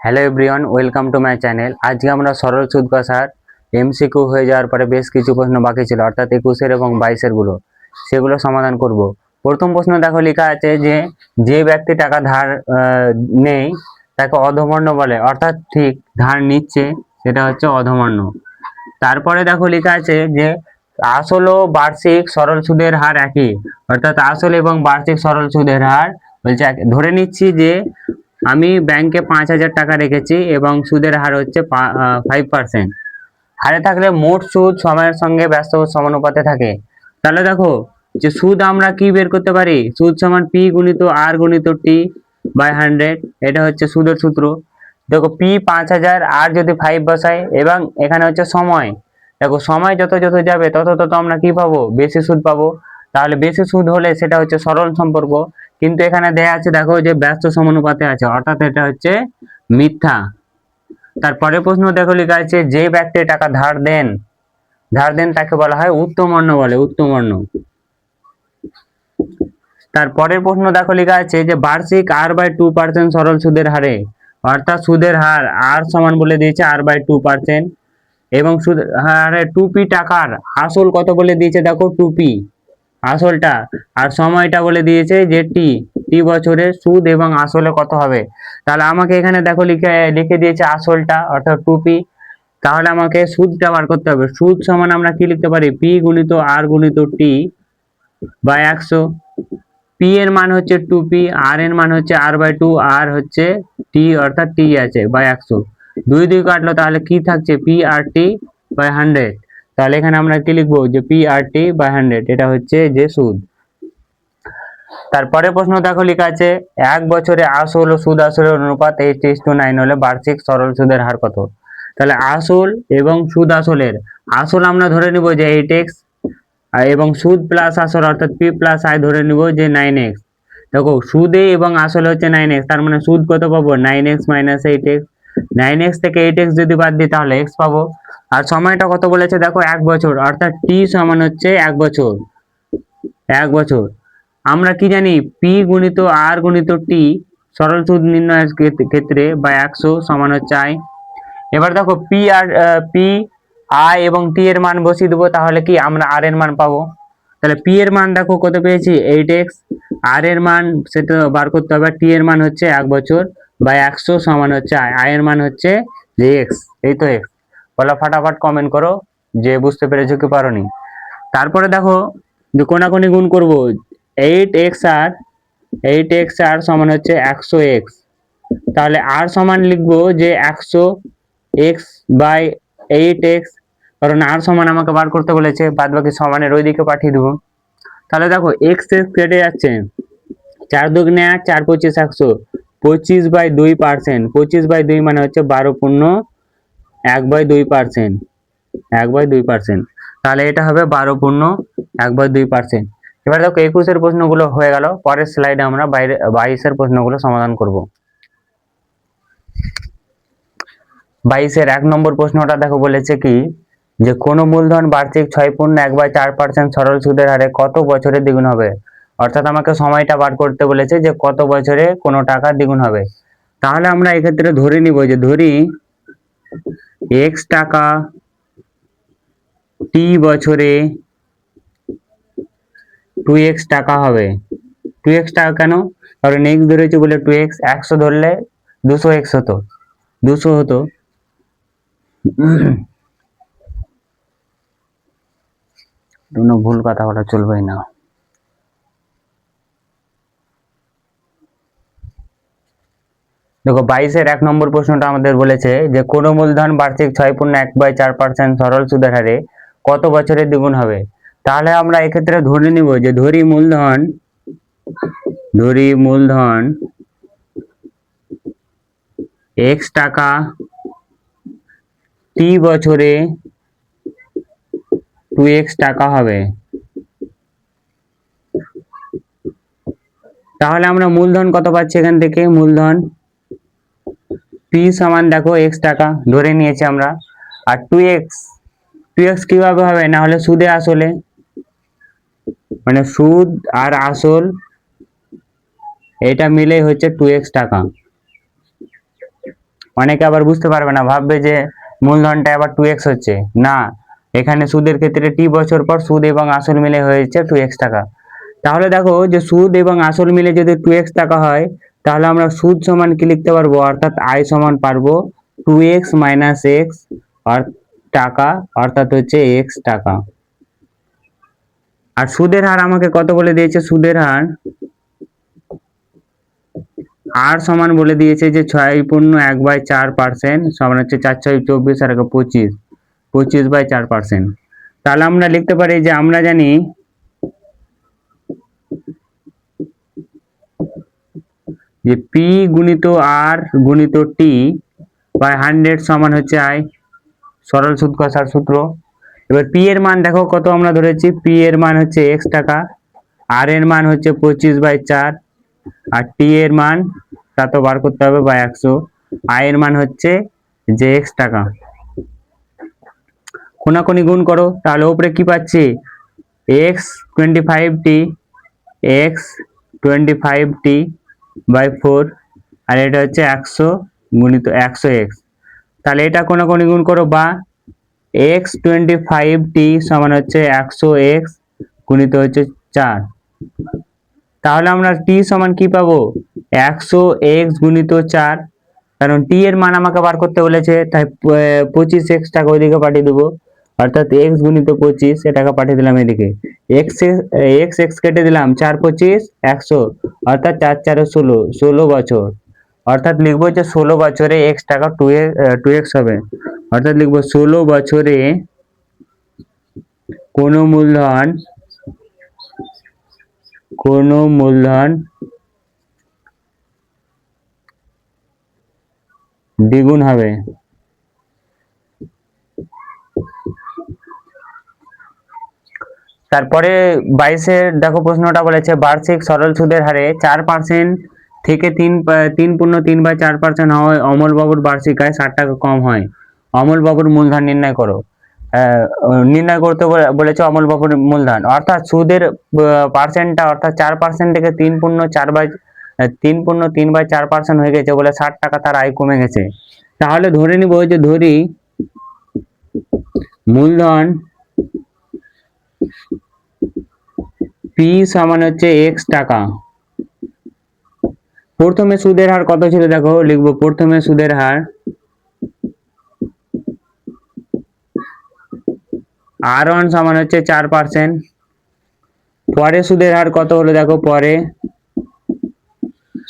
Hello everyone welcome to my channel আজকে আমরা সরল সুদ কষার এমসিকিউ হয়ে যাওয়ার পরে বেশ কিছু প্রশ্ন বাকি ছিল, অর্থাৎ একুশের এবং বাইশেরগুলো। সেগুলো সমাধান করব। প্রথম প্রশ্ন দেখো, লেখা আছে যে যে ব্যক্তি টাকা ধার নেই, তাকে অধমর্ণ বলে। অর্থাৎ ঠিক ধার নিচ্ছে, সেটা হচ্ছে অধমর্ণ। তারপরে দেখো, লেখা আছে যে, আসল ও বার্ষিক সরল সুদের হার একই। অর্থাৎ আসল এবং বার্ষিক সরল সুদের হার বলছে ধরে নিচ্ছি যে আমি ব্যাংকে পাঁচ হাজার টাকা রেখেছি এবং সুদের হার হচ্ছে ফাইভ পার্সেন্ট হারে থাকলে মোট সুদ সময়ের সঙ্গে ব্যস্ত সমানুপাতে থাকে। তাহলে দেখো, যে সুদ আমরা কি বের করতে পারি? সুদ সমান পি গুণিত আর গুণিত টি বাই হান্ড্রেড এটা হচ্ছে সুদের সূত্র। দেখো পি পাঁচ হাজার আর যদি ফাইভ বসাই, এবং এখানে হচ্ছে সময়। দেখো, সময় যত যত যাবে, তত তত আমরা কি পাবো? বেশি সুদ পাবো। তাহলে বেশি সুদ হলে সেটা হচ্ছে সরল সম্পর্ক। কিন্তু এখানে দেয়া আছে, দেখো যে ব্যস্ত সমানুপাতে আছে, অর্থাৎ এটা হচ্ছে মিথ্যা। তারপরে প্রশ্ন দেখো লেখা আছে, যে ব্যক্তি টাকা ধার দেন ধার দেন তাকে বলা হয় উত্তমর্ণ বলে উত্তমর্ণ তারপরের প্রশ্ন দেখো লেখা আছে যে বার্ষিক আর বাই টু পার্সেন্ট সরল সুদের হারে, অর্থাৎ সুদের হার আর সমান বলে দিয়েছে আর বাই টু পার্সেন্ট, এবং সুদ হারে টু পি টাকার আসল কত বলে দিয়েছে দেখো, টু পি। আসলটা আর সময়টা বলে দিয়েছে যে টি টি বছরে সুদ এবং আসলে কত হবে। তাহলে আমাকে এখানে দেখো লিখে লিখে দিয়েছে আসলটা, অর্থাৎ টু পি তাহলে আমাকে সুদটা বার করতে হবে। সুদ সমান আমরা কি লিখতে পারি? পি গুণিত আর গুণিত টি বা একশো। পি এর মান হচ্ছে টু পি আর এর মান হচ্ছে আর বাই টু আর হচ্ছে টি অর্থাৎ টি আছে বাই একশো। দুই দুই কাটলো তাহলে কি থাকছে? P R T by hundred তাহলে এখানে আমরা কি লিখব? যে P R T by hundred এটা হচ্ছে যে সুদ। তারপরে প্রশ্ন দেখো লেখা আছে, এক বছরে আসল ও সুদ আসলের অনুপাত এইট ইস টু নাইন হলে বার্ষিক সরল সুদের হার কত? তাহলে আসল এবং সুদ আসলের, আসল আমরা ধরে নিব যে এইট এক্স এবং সুদ প্লাস আসল অর্থাৎ পি প্লাস আই ধরে নিব যে নাইন এক্স দেখো, সুদে এবং আসলে হচ্ছে নাইন এক্স তার মানে সুদ কত পাবো? Nine X minus eight X nine X থেকে এইট এক্স যদি বাদ দিই, তাহলে এক্স পাবো। আর সময়টা কত বলেছে? দেখো, এক বছর। অর্থাৎ টি সমান হচ্ছে এক বছর। এক বছর। আমরা কি জানি? পি গুণিত আর গুণিত টি সরল সুদ নির্ণয়ের ক্ষেত- ক্ষেত্রে বা একশো সমান হচ্ছে আই এবার দেখো পি আর পি আই এবং টি এর মান বসিয়ে দেবো, তাহলে কি আমরা আর এর মান পাবো? তাহলে পি এর মান দেখো, কত পেয়েছি? এইট এক্স আর এর মান সেটা বার করতে হবে। টি এর মান হচ্ছে এক বছর বা একশো সমান হচ্ছে আই আই এর মান হচ্ছে যে এক্স এই তো এক্স বলো ফাটাফাট কমেন্ট করো, যে বুঝতে পেরেছ কি পারোনি। তারপরে দেখো, যে কোনাকুনি গুণ করব এইট এক্স আর এইট এক্স আর সমান হচ্ছে একশো এক্স তাহলে আর সমান লিখব যে একশো এক্স বাই এইট এক্স কারণ আর সমান আমাকে বার করতে বলেছে বাদ বাকি সমানের ওই দিকে পাঠিয়ে দেবো। তাহলে দেখো এক্স এক্স কেটে যাচ্ছে, চার দুগুণে আট চার পঁচিশ একশো, পঁচিশ বাই দুই পার্সেন্ট পঁচিশ বাই দুই মানে হচ্ছে বারো পূর্ণ এক বাই দুই পার্সেন্ট এক বাই দুই পার্সেন্ট তাহলে এটা হবে বারো পূর্ণ এক বাই দুই পার্সেন্ট এবার দেখো একুশের প্রশ্নগুলো হয়ে গেল, পরের স্লাইডে আমরা বাইরে, বাইশের প্রশ্নগুলো সমাধান করব। বাইশের এক নম্বর প্রশ্নটা দেখো বলেছে কি, যে কোনো মূলধন বার্ষিক ছয় পূর্ণ এক বাই চার পার্সেন্ট সরল সুদের হারে কত বছরে দ্বিগুণ হবে? অর্থাৎ আমাকে সময়টা বার করতে বলেছে যে কত বছরে কোনো টাকা দ্বিগুণ হবে। তাহলে আমরা এক্ষেত্রে ধরে নিব যে ধরি এক্স টাকা টি বছরে টু এক্স টাকা হবে। টু এক্স টাকা কেন? কারণ এক্স ধরেছি বলে টু এক্স একশো ধরলে দুশো এক্স হতো। দুশো হতো। ভুল কথা বলা চলবেই না। দেখো বাইশের এক নম্বর প্রশ্নটা আমাদের বলেছে যে কোন মূলধন বার্ষিক ছয় পূর্ণ এক বাই চার পার্সেন্ট সরল সুদের হারে কত বছরে দ্বিগুণ হবে? তাহলে আমরা এক্ষেত্রে ধরে নিব যে ধরি মূলধন ধরি মূলধন এক্স টাকা টি বছরে টু এক্স টাকা হবে। তাহলে আমরা মূলধন কত পাচ্ছি এখান থেকে? মূলধন পি সমান দেখো এক্স টাকা ধরে নিয়েছি আমরা। আর টু এক্স টু এক্স কীভাবে হবে? না সুদে আসলে। মানে সুদ আর আসল, এটা মিলে হচ্ছে টু এক্স টাকা। অনেকে আবার বুঝতে পারবে না, ভাববে যে মূলধনটা আবার টু এক্স হচ্ছে। না, এখানে সুদের ক্ষেত্রে টি বছর পর সুদ এবং আসল মিলে হয়েছে টু এক্স টাকা। তাহলে দেখো যে সুদ এবং আসল মিলে যদি টু এক্স টাকা হয় তাহলে আমরা সুদ সমান কি লিখতে পারব? অর্থাৎ আয় সমান পারব টু এক্স মাইনাস এক্স টাকা, অর্থাৎ হচ্ছে এক্স টাকা। আর সুদের হার আমাকে কত বলে দিয়েছে? সুদের হার আর সমান বলে দিয়েছে যে ছয় পূর্ণ এক বাই চার পার্সেন্ট সমান হচ্ছে চার ছয় চব্বিশ আর পঁচিশ পঁচিশ বাই চার পার্সেন্ট তাহলে আমরা লিখতে পারি যে আমরা জানি যে পি গুণিত আর গুণিত টি বাই হান্ড্রেড সমান হচ্ছে আই সরল সুদ কষার সূত্র। এবার পি এর মান দেখো কত আমরা ধরেছি। পি এর মান হচ্ছে এক্স টাকা আর এর মান হচ্ছে পঁচিশ বাই চার, আর টি এর মান তা তো বার করতে হবে বা একশো। আই এর মান হচ্ছে যে এক্স টাকা। কোনাকুনি গুণ করো, তাহলে উপরে কি পাচ্ছি? X twenty five T X twenty five T by four আর এটা হচ্ছে একশো গুণিত একশো এক্স। তাহলে এটা কোনাকুনি গুণ করো? বা এক্স টোয়েন্টি ফাইভ টি সমান হচ্ছে একশো এক্স গুণিত হচ্ছে চার। তাহলে আমরা টি সমান কি পাবো? একশো এক্স গুণিত চার। কারণ টি এর মান আমাকে বার করতে বলেছে, তাই পঁচিশ এক্স টাকা ওইদিকে পাঠিয়ে দেবো। অর্থাৎ এক্স গুণিত পঁচিশ এটাকে পাঠিয়ে দিলাম এদিকে। এক্স এক্স এক্স কেটে দিলাম চার, পঁচিশ, একশো, অর্থাৎ চার, চারে ষোলো ষোলো বছর। অর্থাৎ লিখব যে ষোলো বছরে এক্স টাকা টু টু এক্স হবে। অর্থাৎ লিখব ষোলো বছরে কোনো মূলধন কোনো মূলধন দ্বিগুণ হবে। তারপরে বাইশের দেখো প্রশ্নটা বলেছে, বার্ষিক সরল সুদের হারে চার পার্সেন্ট থেকে তিন তিন পূর্ণ তিন বাই চার পার্সেন্ট হয় অমলবাবুর বার্ষিক আয় ষাট টাকা কম হয়। অমল বাবুর মূলধন নির্ণয় করো। নির্ণয় করতে বলে- বলেছে অমলবাবুর মূলধন। অর্থাৎ সুদের পার্সেন্টটা অর্থাৎ চার পার্সেন্ট থেকে তিন পূর্ণ চার বাই, তিন পূর্ণ তিন বাই চার পার্সেন্ট হয়ে গেছে বলে ষাট টাকা তার আয় কমে গেছে। তাহলে ধরে নিব যে ধরি মূলধন পি সমান হচ্ছে এক্স টাকা। প্রথমে সুদের হার কত ছিল দেখো, লিখব। প্রথমে সুদের হার আর ওয়ান সমান হচ্ছে চার পার্সেন্ট পরে সুদের হার কত হলো দেখো, পরে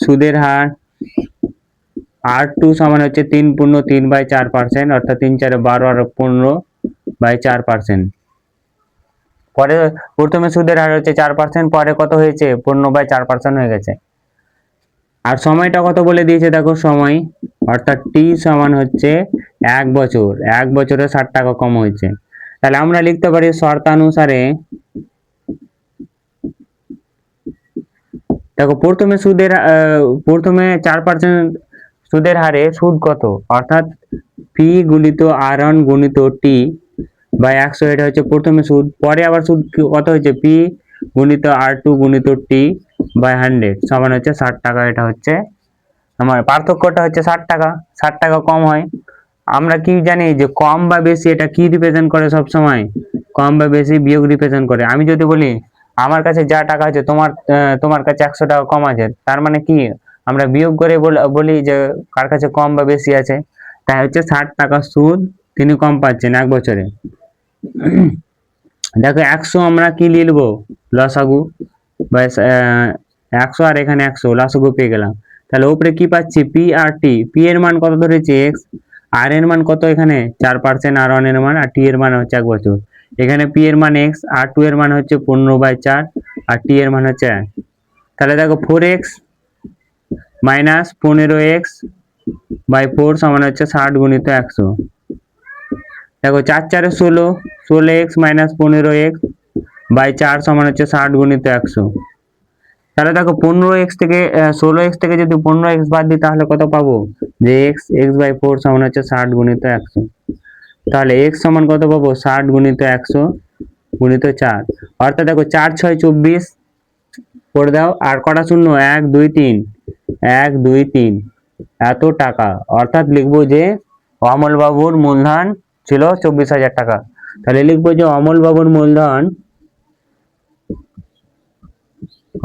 সুদের হার আর টু সমান হচ্ছে তিন পূর্ণ তিন বাই চার পার্সেন্ট অর্থাৎ তিন চারে বারো আর পনেরো বাই চার পার্সেন্ট পরে প্রথমে সুদের হার হচ্ছে চার পার্সেন্ট পরে কত হয়েছে? পনেরো বাই চার পার্সেন্ট হয়ে গেছে। আর সময়টা কত বলে দিয়েছে? দেখো সময়, অর্থাৎ টি সমান হচ্ছে এক বছর। এক বছরে ষাট টাকা কম হয়েছে। তাহলে আমরা লিখতে পারি শর্তানুসারে, দেখো প্রথমে সুদের প্রথমে চার পার্সেন্ট সুদের হারে সুদ কত? অর্থাৎ পি গুণিত আর গুণিত টি বাই একশো এটা হচ্ছে প্রথমে সুদ, পরে আবার সুদ কত হচ্ছে পি গুণিত আর টু গুণিত টি বাই হান্ড্রেড, সমান হচ্ছে ষাট টাকা, এটা হচ্ছে আমার পার্থক্যটা হচ্ছে ষাট টাকা ষাট টাকা কম হয়। আমরা কি জানি যে কম বা বেশি এটা কি রিপ্রেজেন্ট করে সব সময় কম বা বেশি বিয়োগ রিপ্রেজেন্ট করে। আমি যদি বলি, আমার কাছে যা টাকা আছে, তোমার তোমার কাছে একশো টাকা কম আছে, তার মানে কি? আমরা বিয়োগ করে বলি যে কার কাছে কম বা বেশি আছে, তাই হচ্ছে ষাট টাকা সুদ তিনি কম পাচ্ছেন এক বছরে। দেখো একশো আমরা কি লিখব লসাগু। বা একশো আর এখানে একশো, লসাগু পেয়ে গেলাম। তাহলে ওপরে কি পাচ্ছি? পি আর টি। পি এর মান কত ধরেছি? এক্স আর এর মান কত এখানে? চার পার্সেন্ট আর ওয়ানের মান, আর টি এর মান হচ্ছে এক বছর। এখানে পি এর মান এক্স আর টু এর মান হচ্ছে পনেরো বাই চার, আর টি এর মান হচ্ছে এক। তাহলে দেখো ফোর এক্স মাইনাস পনেরো এক্স বাই ফোর সমান হচ্ছে ষাট গুণিত একশো। দেখো চার চারে ষোলো ষোলো এক্স মাইনাস পনেরো এক্স বাই চার সমান হচ্ছে ষাট গুণিত একশো। তাহলে দেখো পনেরো এক্স থেকে ষোলো এক্স থেকে যদি পনেরো এক্স বাদ দিই তাহলে কত পাবো? যে এক্স এক্স বাই ফোর সমান হচ্ছে ষাট গুণিত একশো। তাহলে এক্স সমান কত পাবো? ষাট গুণিত একশো গুণিত চার। অর্থাৎ দেখো চার, ছয়, চব্বিশ করে দাও, আর কটা শূন্য? এক, দুই, তিন। এক, দুই, তিন। এত টাকা। অর্থাৎ লিখব যে অমল বাবুর মূলধন ছিল চব্বিশ হাজার টাকা। তাহলে লিখব যে অমল বাবুর মূলধন,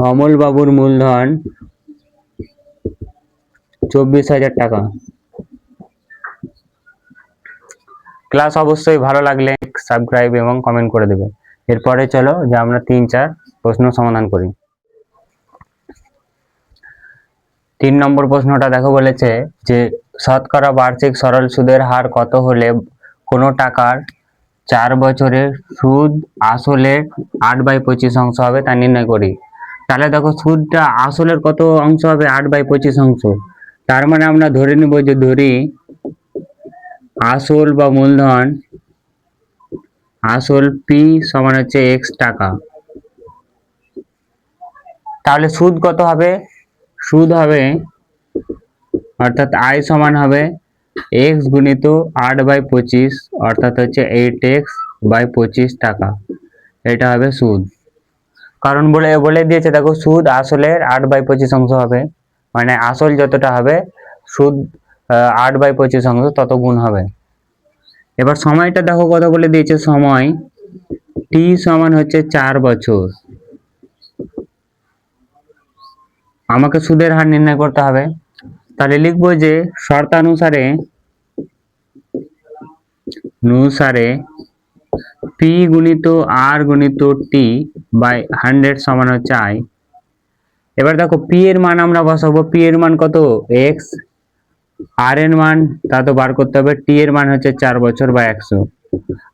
অমল বাবুর মূলধন চব্বিশ হাজার টাকা। ক্লাস অবশ্যই ভালো লাগলে সাবস্ক্রাইব এবং কমেন্ট করে দেবে। এরপরে চলো যে আমরা তিন, চার প্রশ্ন সমাধান করি। তিন নম্বর প্রশ্নটা দেখো বলেছে যে শতকরা বার্ষিক সরল সুদের হার কত হলে কোনো টাকার চার বছরের সুদ আসলে আট বাই পঁচিশ অংশ হবে তা নির্ণয় করি। তাহলে দেখো সুদটা আসলের কত অংশ হবে? আট বাই পঁচিশ অংশ। তার মানে আমরা ধরে নিব যে ধরি আসল বা মূলধন আসল পি সমান হচ্ছে এক্স টাকা। তাহলে সুদ কত হবে? সুদ হবে অর্থাৎ আয় সমান হবে এক্স গুণিত আট বাই পঁচিশ, অর্থাৎ হচ্ছে এইট এক্স বাই পঁচিশ টাকা। এটা হবে সুদ। কারণ বলে বলে দিয়েছে, দেখো সুদ আসলের আট বাই পঁচিশ অংশ হবে। মানে আসল যতটা হবে, সুদ আট বাই পঁচিশ অংশ তত গুণ হবে। এবার সময়টা দেখো কত বলে দিয়েছে, সময় টি সমান হচ্ছে চার বছর। আমাকে সুদের হার নির্ণয় করতে হবে। তাহলে লিখব যে শর্তানুসারে অনুসারে পি গুণিত আর গুণিত টি বাই হান্ড্রেড সমান হচ্ছে আই এবার দেখো পি এর মান আমরা বসাবো। পি এর মান কত? এক্স আর এর মান, তা তো বার করতে হবে। টি এর মান হচ্ছে চার বছর বা একশো।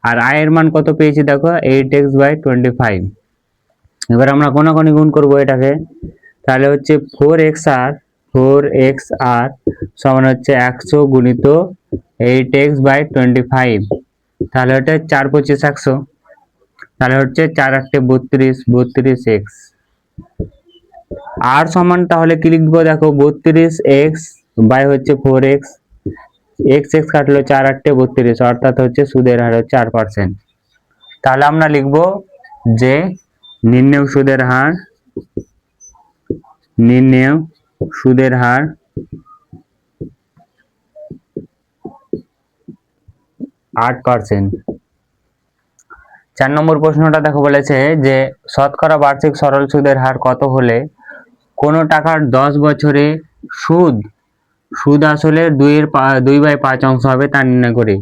আর আই এর মান কত পেয়েছি দেখো? Eight x by twenty five এবার আমরা কোনাকোনি গুণ করব এটাকে। তাহলে হচ্ছে ফোর এক্স আর ফোর এক্স আর সমান হচ্ছে একশো গুণিত eight x by twenty five. তাহলে হচ্ছে চার পঁচিশ একশো। তাহলে হচ্ছে চার আটটে বত্রিশ বত্রিশ এক্স। আর সমান তাহলে কি লিখব? দেখো, বত্রিশ এক্স বাই হচ্ছে ফোর এক্স। এক্স এক্স কাটলো চার আটটে বত্রিশ, অর্থাৎ হচ্ছে সুদের হার হচ্ছে চার পার্সেন্ট। তাহলে আমরা লিখব যে নির্ণয় সুদের হার, নির্ণয় সুদের হার? আট পার্সেন্ট চার নম্বর প্রশ্নটা দেখো বলেছে যে, শতকরা বার্ষিক সরল সুদের হার কত হলে কোনো টাকার দশ বছরে সুদ সুদ আসলে দুইয়ের দুই বাই পাঁচ অংশ হবে তা নির্ণয় করি।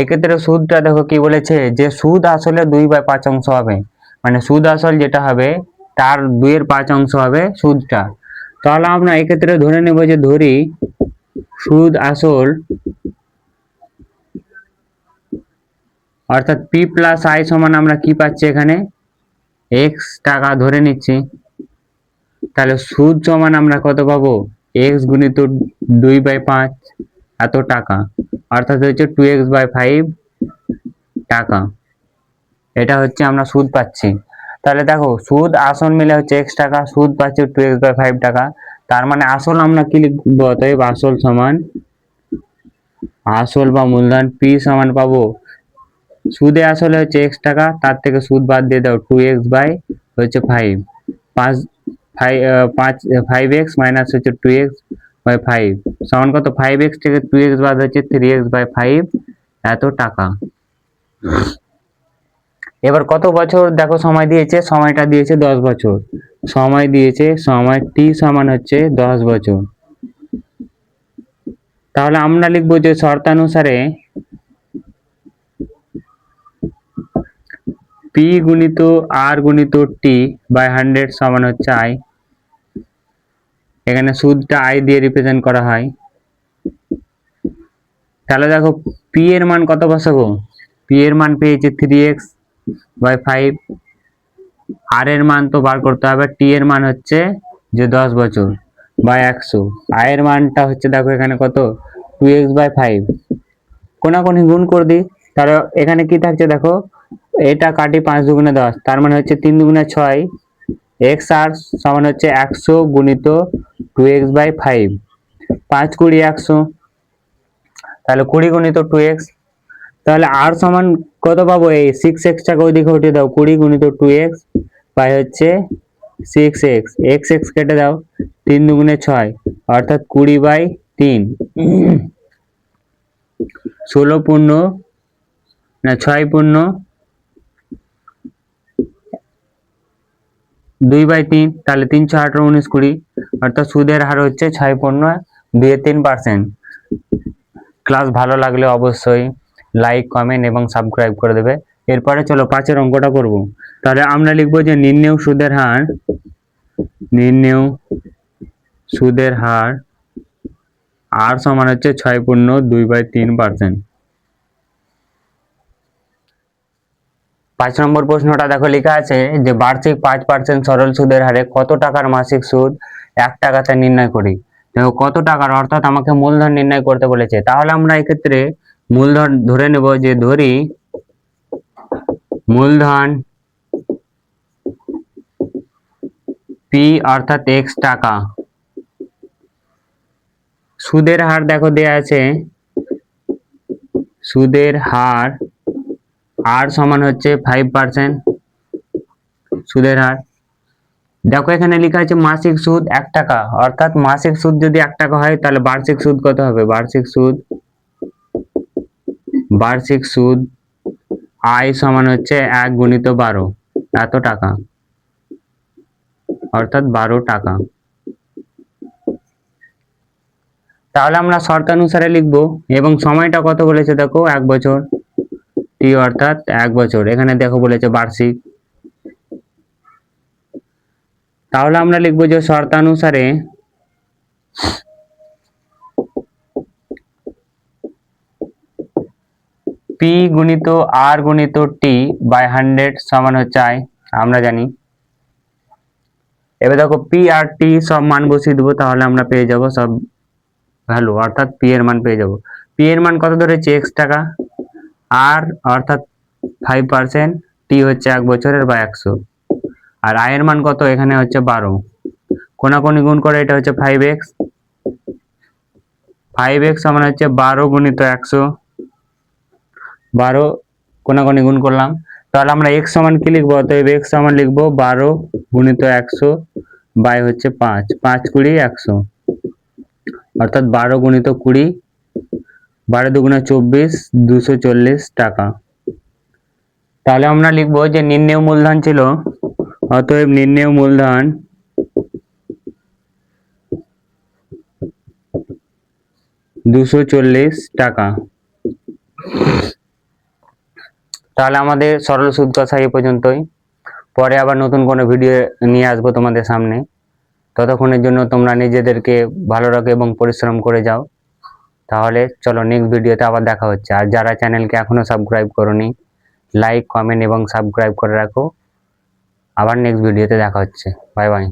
এক্ষেত্রে সুদটা দেখো কি বলেছে যে, সুদ আসলে দুই বাই পাঁচ অংশ হবে। মানে সুদ আসল যেটা হবে, তার দুইয়ের পাঁচ অংশ হবে সুদটা। তাহলে আমরা এক্ষেত্রে ধরে নেব যে ধরি সুদ আসল, অর্থাৎ পি প্লাস আই সমান আমরা কি পাচ্ছি এখানে? এক্স টাকা ধরে নিচ্ছি। তাহলে সুদ সমান আমরা কত পাবো? এক্স গুণিত দুই বাই পাঁচ, এত টাকা। অর্থাৎ হচ্ছে টু এক্স বাই ফাইভ টাকা। এটা হচ্ছে আমরা সুদ পাচ্ছি। তাহলে দেখো, সুদ আসল মিলে হচ্ছে এক্স টাকা, সুদ পাচ্ছি টু এক্স বাই ফাইভ টাকা। তার মানে আসল আমরা কি লিখব? অতএব আসল সমান, আসল বা মূলধন পি সমান পাবো। সুদে আসলে হচ্ছে এক্স টাকা, তার থেকে সুদ বাদ দিয়ে দাও টু এক্স বাই হচ্ছে ফাইভ পাঁচ ফাইভ পাঁচ ফাইভ এক্স মাইনাস হচ্ছে টু এক্স বাই ফাইভ সমান কত? ফাইভ এক্স থেকে টু এক্স বাদ হচ্ছে থ্রি এক্স বাই ফাইভ এত টাকা। এবার কত বছর, দেখো সময় দিয়েছে, সময়টা দিয়েছে দশ বছর। সময় দিয়েছে, সময় টি সমান হচ্ছে দশ বছর। তাহলে আমরা লিখব যে শর্তানুসারে পি গুণিত আর গুণিত টি বাই হান্ড্রেড সমান হচ্ছে আই এখানে সুদটা আই দিয়ে রিপ্রেজেন্ট করা হয়। তাহলে দেখো পি এর মান কত বসাবো? পি এর মান পেয়েছে three x by five R এর মান তো বার করতে হবে টি এর মান হচ্ছে যে দশ বছর বাই একশো। আয়ের মানটা হচ্ছে দেখো এখানে কত? টু এক্স বাই ফাইভ কোনাকুনি গুণ করে দিই, তাহলে এখানে কি থাকছে দেখো? এটা কাটি পাঁচ দুগুণে দশ, তার মানে হচ্ছে তিন দুগুণে ছয়। এক্স আর সমান হচ্ছে একশো গুণিত টু এক্স বাই ফাইভ পাঁচ কুড়ি একশো। তাহলে কুড়ি গুণিত টু এক্স তাহলে আর সমান কত পাবো? এই সিক্স এক্সটাকে ওইদিকে উঠিয়ে দাও, কুড়ি গুণিত টু এক্স বাই হচ্ছে সিক্স এক্স এক্স এক্স কেটে দাও, তিন দুগুণে ছয়, অর্থাৎ কুড়ি বাই তিন। ষোলো পূর্ণ, না, ছয় পূর্ণ, দুই বাই তিন, তাহলে তিনশো আঠারো উনিশ কুড়ি, অর্থাৎ সুদের হার হচ্ছে ছয় পূর্ণ দুই তিন পার্সেন্ট ক্লাস ভালো লাগলে অবশ্যই লাইক কমেন্ট এবং সাবস্ক্রাইব করে দেবে। এরপরে চলো পাঁচের অঙ্কটা করব। তাহলে আমরা লিখব যে নির্ণেয় সুদের হার, নির্ণেয় সুদের হার আর সমান হচ্ছে ছয় পূর্ণ দুই বাই তিন পার্সেন্ট পাঁচ নম্বর প্রশ্নটা দেখো, লেখা আছে যে বার্ষিক পাঁচ পার্সেন্ট সরল সুদের হারে কত টাকার মাসিক সুদ এক টাকাতে নির্ণয় করি? দেখো, কত টাকার? অর্থাৎ আমাকে মূলধন নির্ণয় করতে বলেছে। তাহলে আমরা এক্ষেত্রে মূলধন ধরে নেব যে ধরি মূলধন পি অর্থাৎ এক্স টাকা। সুদের হার দেখো দেয়া আছে। সুদের হার আর সমান হচ্ছে ফাইভ পার্সেন্ট সুদের হার। দেখো এখানে লেখা আছে মাসিক সুদ এক টাকা। অর্থাৎ মাসিক সুদ যদি এক টাকা হয়, তাহলে বার্ষিক সুদ কত হবে? বার্ষিক সুদ বার্ষিক সুদ আয় সমান হচ্ছে এক গুণিত বারো। এত টাকা। অর্থাৎ বারো টাকা। তাহলে আমরা শর্তানুসারে লিখব, এবং সময়টা কত বলেছে দেখো? এক বছর। টি অর্থাৎ এক বছর। এখানে দেখো বলেছে বার্ষিক। তাহলে আমরা লিখব যে শর্তানুসারে পি গুণিত আর গুণিত টি বাই হান্ড্রেড সমান হচ্ছে আই আমরা জানি। এবার দেখো পি আর টি সব মান বসিয়ে দেবো, তাহলে আমরা পেয়ে যাব সব ভ্যালু অর্থাৎ পি এর মান পেয়ে যাব। পি এর মান কত ধরেছে? এক্স টাকা। আর অর্থাৎ ফাইভ পার্সেন্ট টি হচ্ছে এক বছরের বা একশো। আর আয়ের মান কত? এখানে হচ্ছে বারো। কোনাকুনি গুণ করে এটা হচ্ছে ফাইভ এক্স ফাইভ এক্স সমান হচ্ছে বারো গুণিত একশো। বারো কোনাকুনি গুণ করলাম। তাহলে আমরা এক্স সমান কি লিখব? অতএব এক্স সমান লিখব বারো গুণিত একশো বাই হচ্ছে পাঁচ পাঁচ কুড়ি একশো। অর্থাৎ বারো গুণিত কুড়ি, বারো দুগুণে চব্বিশ, দুশো চল্লিশ টাকা। তাহলে আমরা লিখব যে নির্ণেয় মূলধন ছিল, অতএব নির্ণেয় মূলধন দুশো চল্লিশ টাকা। তাহলে আমাদের সরল সুদ কথা এই পর্যন্তই। পরে আবার নতুন কোনো ভিডিও নিয়ে আসব তোমাদের সামনে। ততক্ষণের জন্য তোমরা নিজেদেরকে ভালো রাখো এবং পরিশ্রম করে যাও। তাহলে চলো নেক্সট ভিডিওতে আবার দেখা হচ্ছে। আর যারা চ্যানেলকে এখনও সাবস্ক্রাইব করোনি লাইক কমেন্ট এবং সাবস্ক্রাইব করে রাখো। আবার নেক্সট ভিডিওতে দেখা হচ্ছে। Bye bye